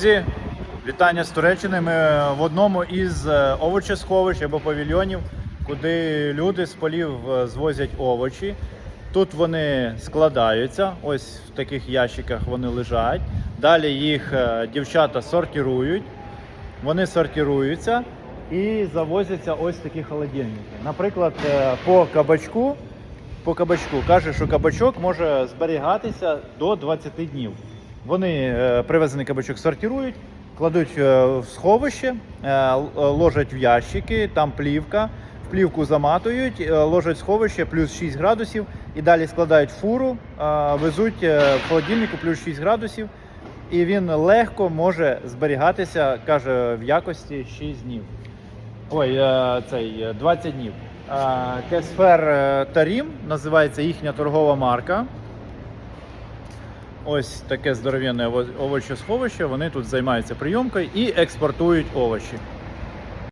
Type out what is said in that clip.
Друзі, Вітання з Туреччини. Ми в одному із е, овочесховищ або павільйонів, куди люди з полів е, звозять овочі. Тут вони складаються, ось в таких ящиках вони лежать. Далі їх е, дівчата сортирують. Вони сортируються і завозяться ось такі холодильники. Наприклад, по кабачку, по кабачку каже, що кабачок може зберігатися до 20 днів. Вони е, привезений кабачок сортирують, кладуть е, в сховище, е, ложать в ящики, там плівка. В плівку заматують, ложать в сховище плюс 6 градусів і далі складають фуру, везуть в холодильнику плюс 6 градусів. І він легко може зберігатися, каже, в якості 6 днів. Ой, цей е, 20 днів. Кесфер Тарім називається їхня торгова марка. Ось таке здоров'яне овочосховище. Вони тут займаються прийомкою і експортують овочі.